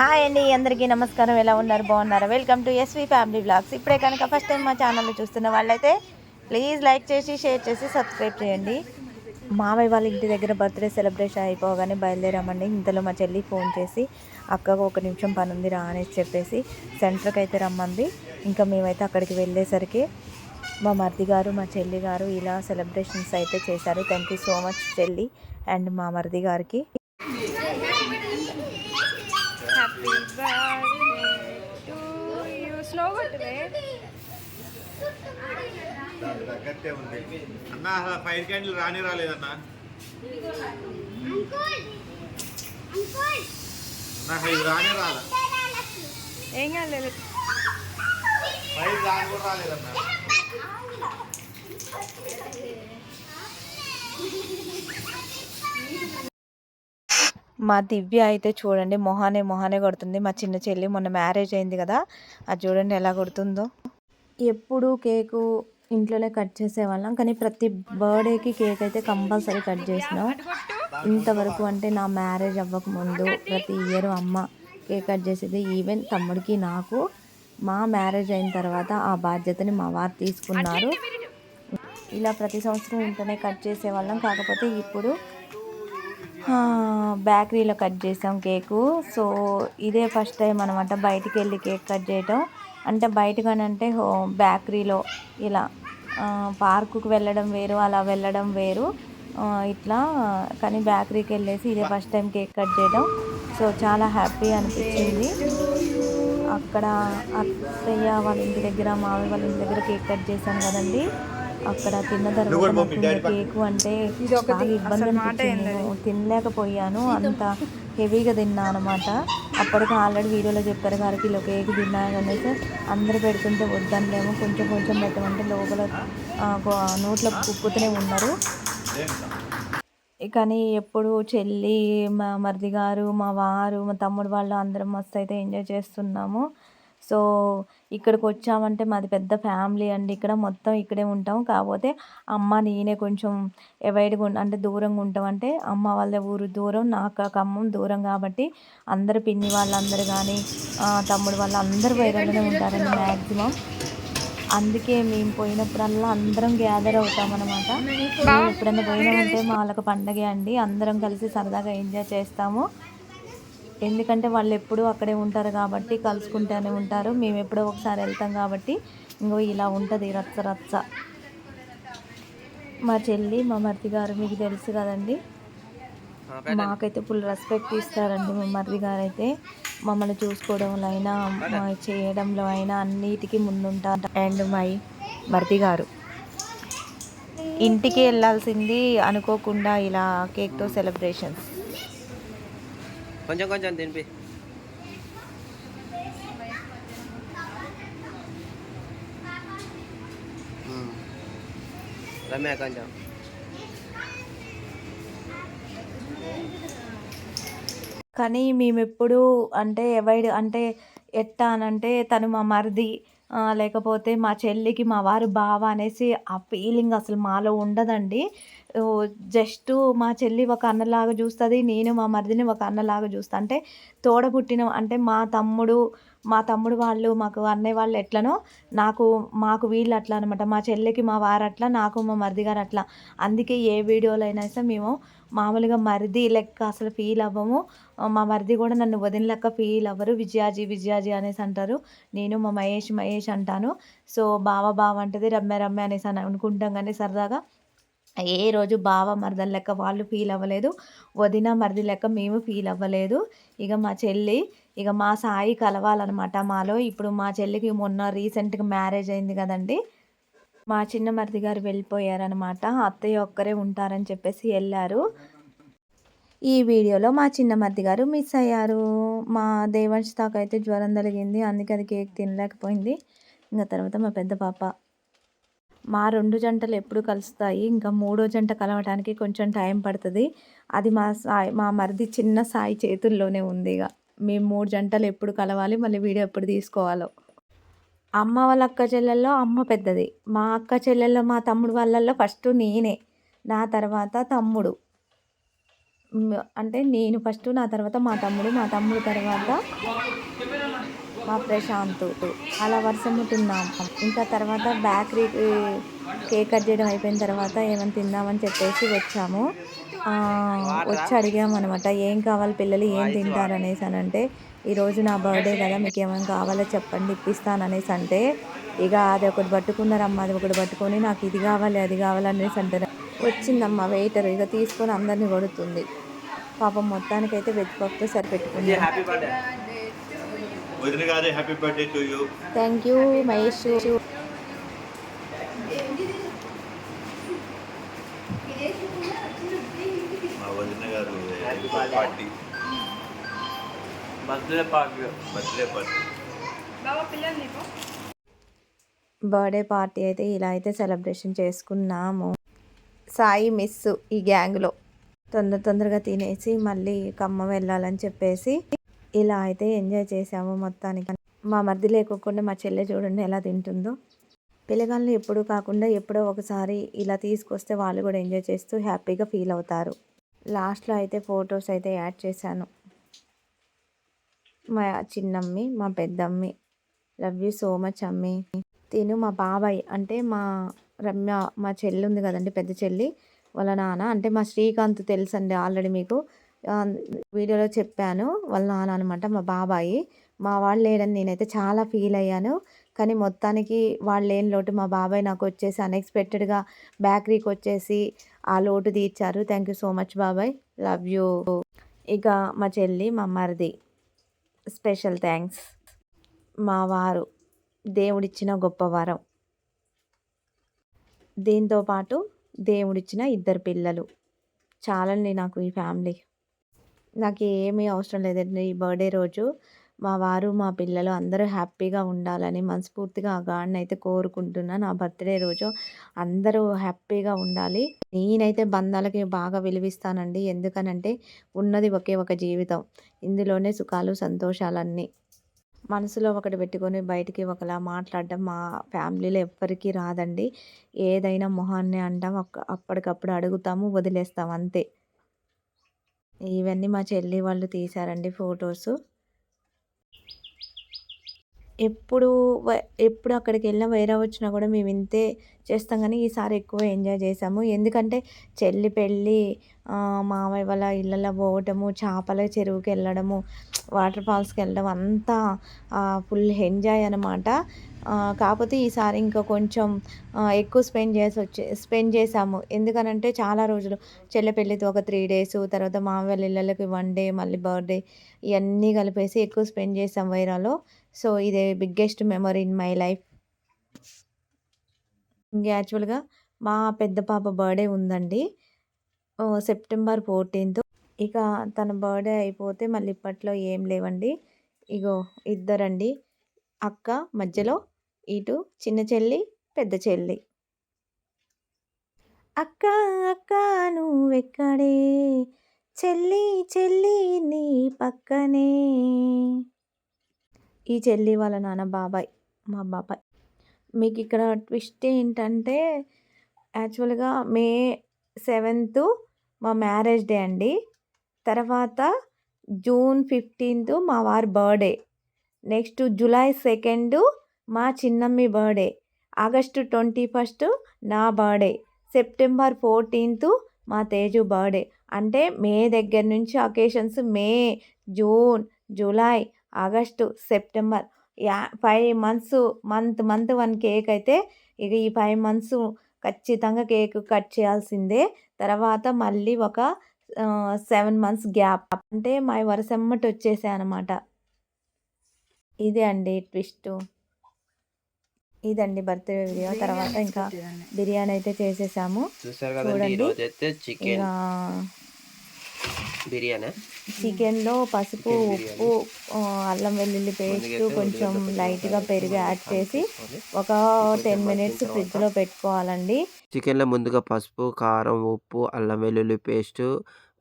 Hi అండి అందరికీ నమస్కారం. ఎలా ఉన్నారు? బాగున్నారా? Welcome to SV family blogs ఇప్పుడే కనుక ఫస్ట్ టైం మా ఛానల్ చూస్తున్న వాళ్ళైతే ప్లీజ్ లైక్ చేసి షేర్ చేసి సబ్స్క్రైబ్ చేయండి. మామయ్య వాళ్ళ ఇంటి దగ్గర బర్త్డే సెలబ్రేషన్ అయిపోగానే బయలుదేరామండి. ఇంతలో మా చెల్లి ఫోన్ చేసి అక్కకు ఒక నిమిషం పని ఉంది రా అనేసి చెప్పేసి సెంటర్కి అయితే రమ్మంది. ఇంకా మేమైతే అక్కడికి వెళ్ళేసరికి మా మరిది గారు మా చెల్లి గారు ఇలా సెలబ్రేషన్స్ అయితే చేశారు. థ్యాంక్ యూ సో మచ్ చెల్లి అండ్ మా మరిది గారికి. స్లో కొట్టలే దానికి తగ్గట్టే ఉంది అన్న అసలు ఫైర్ క్యాండిల్ రాని రాలేదన్నా నాకు ఇది రాని రాలే ఏం కాలేదు ఫైర్ రాని కూడా రాలేదన్నా మా దివ్య అయితే చూడండి మొహానే మొహానే కొడుతుంది. మా చిన్న చెల్లి మొన్న మ్యారేజ్ అయింది కదా అది చూడండి ఎలా కొడుతుందో. ఎప్పుడు కేకు ఇంట్లోనే కట్ చేసేవాళ్ళం కానీ ప్రతి బర్త్డేకి కేక్ అయితే కంపల్సరీ కట్ చేసినాం. ఇంతవరకు అంటే నా మ్యారేజ్ అవ్వక ముందు ప్రతి ఇయర్ అమ్మ కేక్ కట్ చేసేది ఈవెన్ తమ్ముడికి నాకు. మా మ్యారేజ్ అయిన తర్వాత ఆ బాధ్యతని మా వారు తీసుకున్నారు. ఇలా ప్రతి సంవత్సరం ఇంట్లోనే కట్ చేసేవాళ్ళం కాకపోతే ఇప్పుడు బేకరీలో కట్ చేసాం కేకు. సో ఇదే ఫస్ట్ టైం అనమాట బయటికి వెళ్ళి కేక్ కట్ చేయటం. అంటే బయటగానంటే హో బేకరీలో ఇలా పార్కుకు వెళ్ళడం వేరు అలా వెళ్ళడం వేరు ఇట్లా. కానీ బేకరీకి వెళ్ళేసి ఇదే ఫస్ట్ టైం కేక్ కట్ చేయడం సో చాలా హ్యాపీ అనిపించింది. అక్కడ అత్తయ్య వాళ్ళ ఇంటి దగ్గర మామయ్య వాళ్ళ ఇంటి దగ్గర కేక్ కట్ చేశాను కదండి. అక్కడ తిన్న తర్వాత కేకు అంటే బాగా ఇబ్బంది అనిపించింది. నేను తినలేకపోయాను. అంత హెవీగా తిన్నా అనమాట అప్పటికి ఆల్రెడీ వీడియోలో చెప్పారు గారు కిలో కేక్ తిన్నా కానీ అందరు పెడుతుంటే వద్దనిలేమో. కొంచెం కొంచెం పెట్టమంటే లోపల నోట్లో కుక్కుతూనే ఉన్నారు. కానీ ఎప్పుడు చెల్లి మా మరిది గారు మా వారు మా తమ్ముడు వాళ్ళు అందరం మస్తు అయితే ఎంజాయ్ చేస్తున్నాము. సో ఇక్కడికి వచ్చామంటే మాది పెద్ద ఫ్యామిలీ అండి. ఇక్కడ మొత్తం ఇక్కడే ఉంటాం. కాకపోతే అమ్మ నేనే కొంచెం అవాయిడ్గా అంటే దూరంగా ఉంటాం. అంటే అమ్మ వాళ్ళ ఊరు దూరం నాకు ఖమ్మం దూరం కాబట్టి అందరు పిన్ని వాళ్ళందరూ కానీ తమ్ముడు వాళ్ళు అందరూ వేరేలోనే ఉంటారండి మ్యాక్సిమం అందుకే మేము పోయినప్పుడల్లా అందరం గ్యాదర్ అవుతాం అనమాట ఎప్పుడైనా పోయినామంటే మా వాళ్ళకి పండగే అండి. అందరం కలిసి సరదాగా ఎంజాయ్ చేస్తాము. ఎందుకంటే వాళ్ళు ఎప్పుడూ అక్కడే ఉంటారు కాబట్టి కలుసుకుంటూనే ఉంటారు. మేము ఎప్పుడో ఒకసారి వెళ్తాం కాబట్టి ఇంకో ఇలా ఉంటుంది రచ్చ రచ్చ. మా చెల్లి మా మరిది గారు మీకు తెలుసు కదండి. మాకైతే ఫుల్ రెస్పెక్ట్ ఇస్తారండి మా మరిది గారు అయితే మమ్మల్ని చూసుకోవడంలో అయినా చేయడంలో అయినా అన్నిటికీ ముందుంటారు అండ్ మై మరిది గారు. ఇంటికి వెళ్ళాల్సింది అనుకోకుండా ఇలా కేక్తో సెలబ్రేషన్స్. కొంచెం కొంచెం తినిపి. రమ్య కొంచెం. కానీ మేమెప్పుడు అంటే అవాయిడ్ అంటే ఎట్టా అని అంటే తను మా మరిది లేకపోతే మా చెల్లికి మా వారు బావ అనేసి ఆ ఫీలింగ్ అసలు మాలో ఉండదండి. జస్ట్ మా చెల్లి ఒక అన్నలాగా చూస్తుంది నేను మా మరిదిని ఒక అన్నలాగా చూస్తా. అంటే తోడ పుట్టిన అంటే మా తమ్ముడు మా తమ్ముడు వాళ్ళు మాకు అన్నయ్య వాళ్ళు ఎట్లనో నాకు మాకు వీళ్ళు అట్లా అనమాట మా చెల్లికి మా వారు అట్లా నాకు మా మరిది గారు అట్లా. అందుకే ఏ వీడియోలో అయినా సరే మేము మామూలుగా మరిది లెక్క అసలు ఫీల్ అవ్వము. మా మరిది కూడా నన్ను వదిన లెక్క ఫీల్ అవ్వరు. విజయాజీ విజయాజీ అనేసి అంటారు. నేను మా మహేష్ మహేష్ అంటాను. సో బావ బావ అంటది రమ్య రమ్య అనేసి అని అనుకుంటాం కానీ సరదాగా ఏ రోజు బావ మరదల లెక్క వాళ్ళు ఫీల్ అవ్వలేదు. వదిన మరిది లెక్క మేము ఫీల్ అవ్వలేదు. ఇక మా చెల్లి ఇక మా సాయి కలవాలన్నమాట. మాలో ఇప్పుడు మా చెల్లికి మొన్న రీసెంట్గా మ్యారేజ్ అయింది కదండి. మా చిన్న మరిది గారు వెళ్ళిపోయారనమాట అత్తయ్య ఒక్కరే ఉంటారని చెప్పేసి వెళ్ళారు. ఈ వీడియోలో మా చిన్న మరిది గారు మిస్ అయ్యారు. మా దేవంశ్ తాకు అయితే జ్వరం తగిలింది. అందుకే అది కేక్ తినలేకపోయింది. ఇంకా తర్వాత మా పెద్ద పాప. మా రెండు జంటలు ఎప్పుడు కలుస్తాయి. ఇంకా మూడో జంట కలవటానికి కొంచెం టైం పడుతుంది. అది మా సాయి మా మరిది చిన్న సాయి చేతుల్లోనే ఉంది ఇక. మేము మూడు జంటలు ఎప్పుడు కలవాలి మళ్ళీ వీడియో ఎప్పుడు తీసుకోవాలో. అమ్మ వాళ్ళ అక్క చెల్లెల్లో అమ్మ పెద్దది. మా అక్క చెల్లెల్లో మా తమ్ముడు వాళ్ళల్లో ఫస్ట్ నేనే నా తర్వాత తమ్ముడు. అంటే నేను ఫస్ట్ నా తర్వాత మా తమ్ముడు మా తమ్ముడు తర్వాత మా ప్రశాంత్. అలా వరుస తిన్నాం ఇంకా తర్వాత బేకరీ కేక్ కట్ చేయడం అయిపోయిన తర్వాత ఏమైనా తిందామని చెప్పేసి వచ్చాము. వచ్చి అడిగాము అనమాట ఏం కావాలి పిల్లలు ఏం తింటారు? అనేసి అని అంటే ఈరోజు నా బర్త్డే కదా మీకు ఏమైనా కావాలో చెప్పండి ఇప్పిస్తాను అనేసి అంటే ఇక అది ఒకటి పట్టుకున్నారమ్మ అది ఒకటి పట్టుకొని నాకు ఇది కావాలి అది కావాలి అనేసి అంటారు. వచ్చిందమ్మ వెయిటర్ ఇక తీసుకొని అందరిని కొడుతుంది. పాపం మొత్తానికైతే వెజ్ పప్పుతో సరిపెట్టుకుంది thank you Mahesh. Birthday party birthday party. బాబా పిల్లలు నీకు? బర్త్డే పార్టీ అయితే ఇలా అయితే సెలబ్రేషన్ చేసుకున్నాము. సాయి మిస్ ఈ గ్యాంగ్లో. తొందర తొందరగా తినేసి మళ్ళీ ఖమ్మం వెళ్ళాలని చెప్పేసి ఇలా అయితే ఎంజాయ్ చేసాము మొత్తానికి. మా మరిది లేకోకుండా మా చెల్లె చూడండి ఎలా తింటుందో. పిల్లగాళ్ళు ఎప్పుడు కాకుండా ఎప్పుడో ఒకసారి ఇలా తీసుకొస్తే వాళ్ళు కూడా ఎంజాయ్ చేస్తూ హ్యాపీగా ఫీల్ అవుతారు. లాస్ట్లో అయితే ఫొటోస్ అయితే యాడ్ చేశాను. మా చిన్నమ్మి మా పెద్దమ్మి లవ్ యూ సో మచ్ అమ్మి. తిను మా బాబాయ్ అంటే మా రమ్య మా చెల్లి ఉంది కదండి పెద్ద చెల్లి. వాళ్ళ నాన్న అంటే మా శ్రీకాంత్ తెలుసండి ఆల్రెడీ మీకు. వీడియోలో చెప్పాను వాళ్ళ నాన్న అనమాట మా బాబాయి. మా వాళ్ళు లేడని నేనైతే చాలా ఫీల్ అయ్యాను. కానీ మొత్తానికి వాళ్ళు లేని లోటు మా బాబాయ్ నాకు వచ్చేసి అన్ఎక్స్పెక్టెడ్గా బేకరీకి వచ్చేసి ఆ లోటు తీర్చారు. థ్యాంక్ యూ సో మచ్ బాబాయ్. లవ్ యూ ఇక మా చెల్లి మా మరిది. Special thanks. మా వారు దేవుడిచ్చిన గొప్ప వరం. దీంతో పాటు దేవుడిచ్చిన ఇద్దరు పిల్లలు. చాలండి నాకు ఈ ఫ్యామిలీ. నాకు ఏమీ అవసరం లేదండి. ఈ బర్త్డే రోజు మా వారు మా పిల్లలు అందరూ హ్యాపీగా ఉండాలని మనస్ఫూర్తిగా ఆ గాడిని అయితే కోరుకుంటున్నా. నా బర్త్డే రోజు అందరూ హ్యాపీగా ఉండాలి. నేనైతే బంధాలకి బాగా విలువిస్తానండి. ఎందుకనంటే ఉన్నది ఒకే ఒక జీవితం. ఇందులోనే సుఖాలు సంతోషాలన్నీ. మనసులో ఒకటి పెట్టుకొని బయటికి ఒకలా మాట్లాడడం మా ఫ్యామిలీలో ఎవ్వరికీ రాదండి. ఏదైనా మొహాన్ని అంటాం అక్క- అప్పటికప్పుడు అడుగుతాము వదిలేస్తాం అంతే. ఇవన్నీ మా చెల్లి వాళ్ళు తీశారండి ఫొటోస్. ఎప్పుడు ఎప్పుడు అక్కడికి వెళ్ళినా వేరే వచ్చినా కూడా మేము ఇంతే చేస్తాం కానీ ఈసారి ఎక్కువ ఎంజాయ్ చేసాము ఎందుకంటే చెల్లి పెళ్ళి మామయ్య వాళ్ళ ఇళ్ళలో పోవటము చేపల చెరువుకి వెళ్ళడము వాటర్ ఫాల్స్కి వెళ్ళడం అంతా ఫుల్ ఎంజాయ్ అనమాట కాకపోతే ఈసారి ఇంకా కొంచెం ఎక్కువ స్పెండ్ చేసి వచ్చే స్పెండ్ చేసాము ఎందుకనంటే చాలా రోజులు చెల్లె పెళ్ళితో ఒక త్రీ డేస్ తర్వాత మామయ్య వాళ్ళ ఇళ్ళకి వన్ డే మళ్ళీ బర్త్డే ఇవన్నీ కలిపేసి ఎక్కువ స్పెండ్ చేసాం వైరాలో. సో ఇదే biggest memory in my life ఇంకా యాక్చువల్గా మా పెద్ద పాప బర్త్డే ఉందండి. ఓ, సెప్టెంబర్ ఫోర్టీన్త్ ఇక తన బర్త్డే అయిపోతే మళ్ళీ ఇప్పట్లో ఏం లేవండి. ఇగో ఇద్దరండి. అక్క మధ్యలో ఇటు చిన్న చెల్లి పెద్ద చెల్లి. అక్క అక్క నువ్వెక్కడే? చెల్లి చెల్లి నీ పక్కనే. ఈ చెల్లి వాళ్ళ నాన్న బాబాయ్ మా బాబాయ్. మీకు ఇక్కడ ట్విస్ట్ ఏంటంటే యాక్చువల్గా మే సెవెంత్ మా మ్యారేజ్ డే అండి. తర్వాత జూన్ ఫిఫ్టీన్త్ మా వారి బర్త్డే. నెక్స్ట్ జూలై సెకండ్ మా చిన్నమ్మి బర్త్డే. ఆగస్టు ట్వంటీ ఫస్ట్ నా బర్త్డే. సెప్టెంబర్ ఫోర్టీన్త్ మా తేజు బర్త్డే. అంటే మే దగ్గర నుంచి occasions May June July August September. Yeah five months month month one cake అయితే ఇక ఈ ఫైవ్ మంత్స్ ఖచ్చితంగా కేక్ కట్ చేయాల్సిందే. తర్వాత మళ్ళీ ఒక సెవెన్ మంత్స్ గ్యాప్. అంటే మా వరసమ్మటి వచ్చేసాయి అనమాట ఇదే అండి ట్విస్ట్. ఇదండి బర్త్డే వీడియో. తర్వాత ఇంకా బిర్యానీ. అయితే చేసేసాము. చూడండి. బిర్యానీ? చికెన్లో పసుపు. ఉప్పు అల్లం వెల్లుల్లి పేస్ట్ కొంచెం లైట్గా పెరుగు యాడ్ చేసి ఒక టెన్ మినిట్స్ ఫ్రిడ్జ్లో పెట్టుకోవాలండి. చికెన్లో ముందుగా పసుపు కారం ఉప్పు అల్లం వెల్లుల్లి పేస్ట్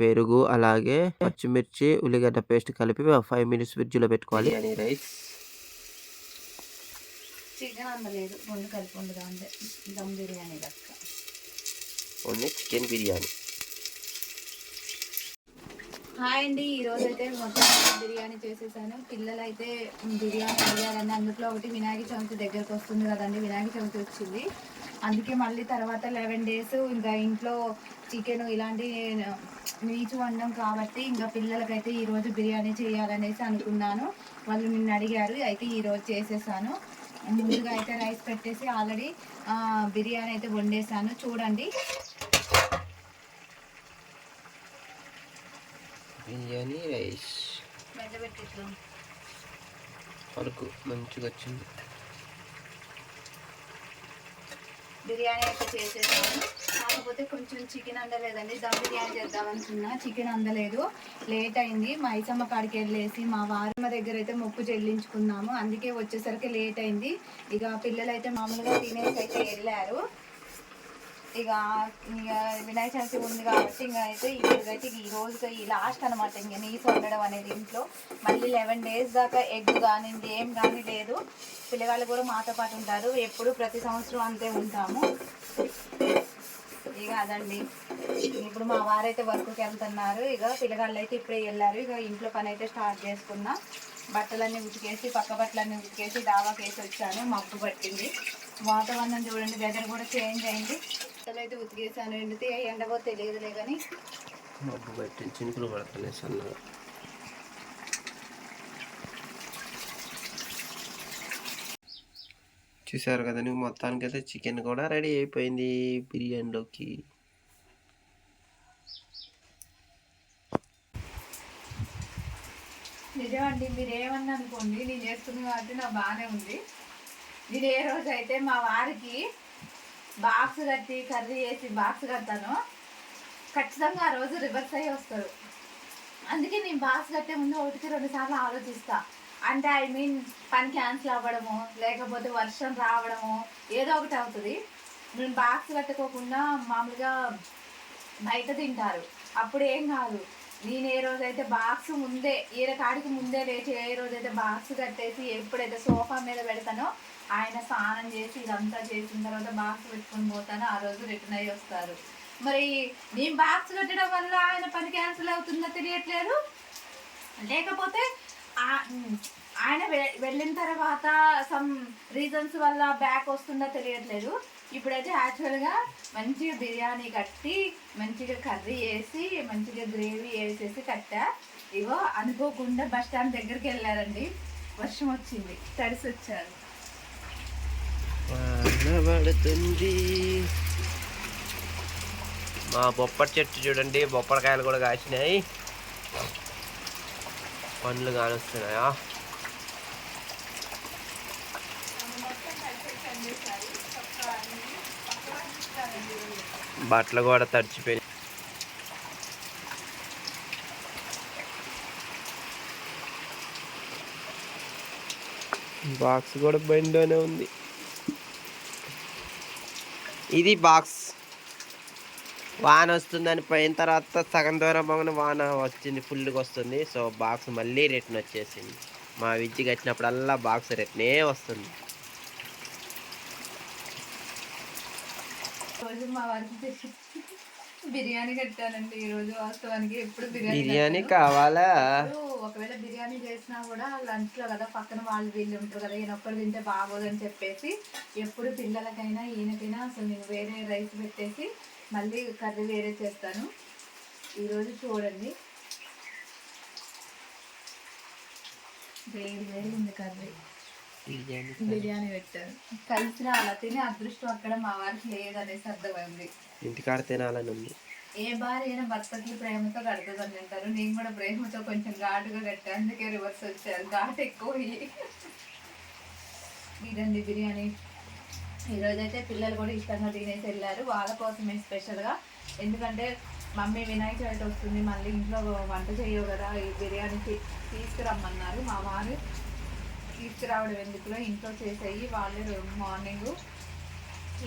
పెరుగు అలాగే పచ్చిమిర్చి ఉల్లిగడ్డ పేస్ట్ కలిపి ఫైవ్ మినిట్స్ ఫ్రిడ్జ్లో పెట్టుకోవాలి. రైస్. చికెన్ అందలేదు. రెండు కలిపి ఉండగా అంటే దమ్ బిర్యానీ లెక్క. Only chicken biryani. హాయ్ అండి. ఈరోజు అయితే మొత్తం బిర్యానీ చేసేసాను. పిల్లలు అయితే బిర్యానీ అడిగారండి అందులో ఒకటి వినాయక చవితి దగ్గరకు వస్తుంది కదండి వినాయక చవితి వచ్చింది. అందుకే మళ్ళీ తర్వాత లెవెన్ డేస్ ఇంకా ఇంట్లో చికెన్ ఇలాంటి నీచు వండడం కాబట్టి ఇంకా పిల్లలకైతే ఈరోజు బిర్యానీ చేయాలనేసి అనుకున్నాను. వాళ్ళు నిన్ను అడిగారు అయితే ఈరోజు చేసేసాను. ముందుగా అయితే రైస్ పెట్టేసి ఆల్రెడీ బిర్యానీ అయితే వండేసాను. చూడండి. బిర్యానీ రైస్. వరకు మంచిగా వచ్చింది. బిర్యానీ అయితే చేసేసాను. కాకపోతే కొంచెం చికెన్ అందలేదండి. దమ్ బిర్యానీ చేద్దాం అనుకున్నా. చికెన్ అందలేదు. లేట్ అయింది. మా ఐసమ్మ కాడికి వెళ్ళేసి మా వారమ్మ దగ్గర అయితే మొక్కు చెల్లించుకున్నాము. అందుకే వచ్చేసరికి లేట్ అయింది. ఇక పిల్లలు అయితే మామూలుగా తినేసి అయితే వెళ్ళారు. ఇక ఇక వినాయక చవితి ఉంది కాబట్టి ఇంకా అయితే ఇప్పుడైతే ఈ రోజు ఈ లాస్ట్ అనమాట ఇంక నీసు వండడం అనేది ఇంట్లో. మళ్ళీ లెవెన్ డేస్ దాకా ఎగ్ కానీ ఏం కానీ లేదు. పిల్లగాళ్ళు కూడా మాతో పాటు ఉంటారు. ఎప్పుడు ప్రతి సంవత్సరం అంతే ఉంటాము. ఇక అదండి. ఇప్పుడు మా వారైతే వర్క్కి వెళ్తున్నారు. ఇక పిల్లగాళ్ళు అయితే ఇప్పుడే వెళ్ళారు. ఇక ఇంట్లో పని అయితే స్టార్ట్ చేసుకున్నా. బట్టలన్నీ ఉతికేసి పక్క బట్టలన్నీ ఉతికేసి దావాకేసి వేసి వచ్చాను. మబ్బు పట్టింది. వాతావరణం చూడండి వెదర్ కూడా చేంజ్ అయింది. బట్టలు అయితే ఉతికేసాను ఎండితే ఎండబో తెలియదులే కానీ మబ్బు పెట్టి చినుకులు పడుతున్నాయి సన్నగా. చూసారు కదండి మొత్తానికి అయితే చికెన్ కూడా రెడీ అయిపోయింది బిర్యానీలోకి. నిజమండి మీరు ఏమన్నా అనుకోండి నేను చేస్తుంది కాబట్టి నాకు బాగానే ఉంది. నేను ఏ రోజు అయితే మా వారికి బాక్స్ కట్టి కర్రీ వేసి బాక్స్ కడతాను. ఖచ్చితంగా ఆ రోజు రివర్స్ అయ్యి వస్తారు అందుకే నేను బాక్స్ కట్టే ముందు ఒకటికి రెండు సార్లు ఆలోచిస్తా. అంటే ఐ మీన్ పని క్యాన్సిల్ అవ్వడము లేకపోతే వర్షం రావడము ఏదో ఒకటి అవుతుంది. నేను బాక్స్ కట్టుకోకుండా మామూలుగా బయట తింటారు. అప్పుడు ఏం కాదు. నేను ఏ రోజైతే బాక్స్ ముందే ఈయన కాడికి ముందే లేచి ఏ రోజైతే బాక్స్ కట్టేసి ఎప్పుడైతే సోఫా మీద పెడతానో ఆయన స్నానం చేసి ఇదంతా చేసిన తర్వాత బాక్స్ పెట్టుకుని పోతాను. ఆ రోజు రిటర్న్ అయ్యి వస్తారు. మరి నేను బాక్స్ పెట్టడం వల్ల ఆయన పని క్యాన్సిల్ అవుతుందో తెలియట్లేదు. లేకపోతే ఆయన వె- వెళ్ళిన తర్వాత సమ్ రీజన్స్ వల్ల బ్యాక్ వస్తుందో తెలియట్లేదు. ఇప్పుడైతే యాక్చువల్గా మంచిగా బిర్యానీ కట్టి మంచిగా కర్రీ వేసి మంచిగా గ్రేవీ వేసేసి కట్టా. ఇగో అనుకోకుండా బస్ స్టాండ్ దగ్గరికి వెళ్ళారండి. వర్షం వచ్చింది. తడిసి వచ్చారు వాన పడుతుంది మా బొప్పటి చెట్టు చూడండి బొప్పడికాయలు కూడా కాసినాయి. పండ్లు కానొస్తున్నాయా? బట్టలు కూడా తడిచిపోయి బాక్స్ కూడా బండిలోనే ఉంది. ఇది బాక్స్. వాన వస్తుందని పోయిన తర్వాత సగం దూరం పోగానే వాన వచ్చింది ఫుల్గా వస్తుంది. సో బాక్స్ మళ్ళీ రిటర్న్ వచ్చేసింది. మా విద్య కట్టినప్పుడల్లా బాక్స్ రిటర్నే వస్తుంది. మా వారికి బిర్యానీ కట్టానండి. ఈ రోజు వాస్తవానికి ఎప్పుడు బిర్యానీ బిర్యానీ. కావాలా? ఒకవేళ బిర్యానీ చేసినా కూడా లంచ్లో కదా పక్కన వాళ్ళు వీళ్ళు ఉంటారు కదా ఈయన ఒక్కడు తింటే బాగోదని చెప్పేసి ఎప్పుడు పిల్లలకైనా ఈయనకైనా అసలు నేను వేరే రైస్ పెట్టేసి మళ్ళీ కర్రీ వేరే చేస్తాను. ఈరోజు చూడండి. వేడి వేడి ఉంది కర్రీ. బిర్యానీ పెట్టాను. కలిసి అలా తిని అదృష్టం అక్కడ మా వారికి లేదనేసి అర్థమైంది ఇంటికాడ తినాలని ఉంది. ఏ భార్య అయినా భర్తకి ప్రేమతో కడుతుంది అంటారు. నేను కూడా ప్రేమతో కొంచెం ఘాటుగా కట్టాను. అందుకే రివర్స్ వచ్చారు. ఘాటు ఎక్కువ ఇదండి బిర్యానీ. ఈరోజు అయితే పిల్లలు కూడా ఇష్టంగా తినేసి వెళ్ళారు. వాళ్ళ కోసమే స్పెషల్గా ఎందుకంటే మమ్మీ వినాయక చవితి వస్తుంది. మళ్ళీ ఇంట్లో వంట చేయవు కదా. ఈ బిర్యానీ తీసుకురమ్మన్నారు. మా వారు తీసుకురావడం ఎందుకులో ఇంట్లో చేసేయి. వాళ్ళే మార్నింగ్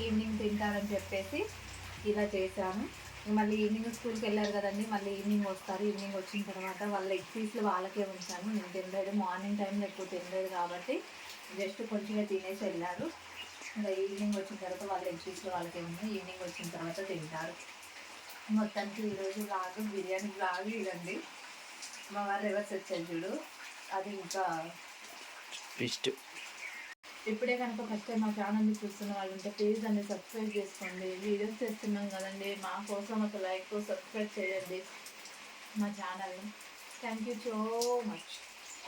ఈవినింగ్ తింటారని చెప్పేసి ఇలా చేశాను. మళ్ళీ ఈవినింగ్ స్కూల్కి వెళ్ళారు కదండి మళ్ళీ ఈవినింగ్ వస్తారు. ఈవినింగ్ వచ్చిన తర్వాత వాళ్ళ ఎగ్ పీస్లు వాళ్ళకే ఉంచాను. నేను తినలేదు మార్నింగ్ టైంలో ఎక్కువ తినలేదు కాబట్టి జస్ట్ కొంచెంగా తినేసి వెళ్ళారు. ఇంకా ఈవినింగ్ వచ్చిన తర్వాత వాళ్ళ ఎగ్ పీస్లు వాళ్ళకే ఉన్నాయి. ఈవినింగ్ వచ్చిన తర్వాత తింటారు. మొత్తానికి ఈరోజు బ్లాగ్ బిర్యానీ బ్లాగ్ ఇదండి. మా వారు రివర్స్ వచ్చారు చూడు. అది ఇంకా ట్విస్ట్ ఇప్పుడే కనుక ఫస్ట్ టైం మా ఛానల్ని చూస్తున్న వాళ్ళు ఉంటే ప్లీజ్ అన్ని సబ్స్క్రైబ్ చేసుకోండి. వీడియోస్ చేస్తున్నాం కదండి మా కోసం ఒక లైక్ సబ్స్క్రైబ్ చేయండి మా ఛానల్ని thank you so much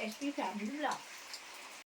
SP family blog